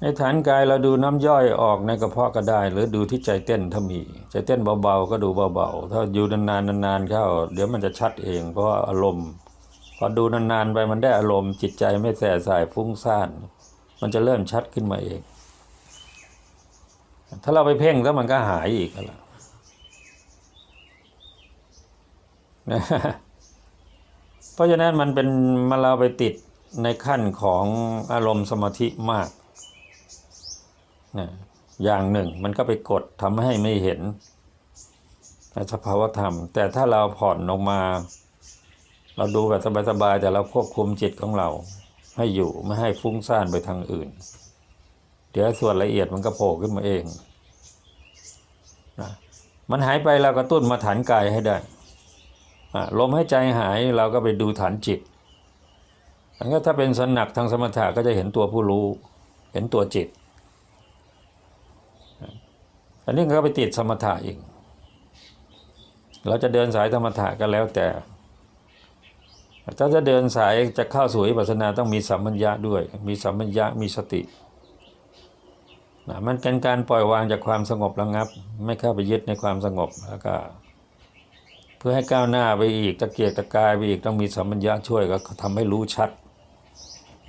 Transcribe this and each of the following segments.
ในฐานกายเราดูน้ำย่อยออกในกระเพาะก็ได้ หรือดูที่ใจเต้นถ้ามีใจเต้นเบาๆก็ดูเบาๆถ้าอยู่นานๆนานๆเข้า เดี๋ยวมันจะชัดเอง เพราะอารมณ์พอดูนานๆไปมันได้อารมณ์จิตใจไม่แส่สายฟุ้งซ่าน มันจะเริ่มชัดขึ้นมาเอง ถ้าเราไปเพ่งแล้วมันก็หายอีกแล้วนะเพราะฉะนั้นมันเป็นมาเราไปติดในขั้นของอารมณ์สมาธิมาก อย่างหนึ่งมันก็ไปกดทำให้ไม่เห็นสภาวธรรม แต่ถ้าเราผ่อนลงมา เราดูแบบสบายๆแต่เราควบคุมจิตของเรา ให้อยู่ไม่ให้ฟุ้งซ่านไปทางอื่น เดี๋ยวส่วนละเอียดมันก็โผล่ขึ้นมาเองนะมันหายไปเรากระตุ้นมาฐานกายให้ได้ลมใหายใจหายเราก็ไปดูฐานจิตอันก็ถ้าเป็นสนักทางสมถะก็จะเห็นตัวผู้รู้ เห็นตัวจิต อันนี้ก็ไปติดสมถะอีก เราจะเดินสายธรรมถะก็แล้วแต่ ถ้าจะเดินสายจะเข้าสู่วิปัสสนาต้องมีสัมมัญญะด้วย มีสัมมัญญะมีสตินะมันเป็นการปล่อยวางจากความสงบระงับ ไม่เข้าไปยึดในความสงบแล้วก็ เพื่อให้ก้าวหน้าไปอีกตะเกียกตะกายไปอีกต้องมีสัมปัญญะช่วยก็ทำให้รู้ชัด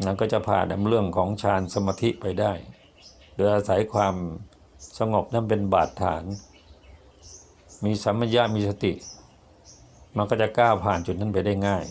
นั้นก็จะผ่านเรื่องของฌานสมาธิไปได้โดยอาศัยความ สงบนั่นเป็นบาดฐาน มีสัมมัญญะมีสติ มันก็จะก้าวผ่านจุดนั้นไปได้ง่าย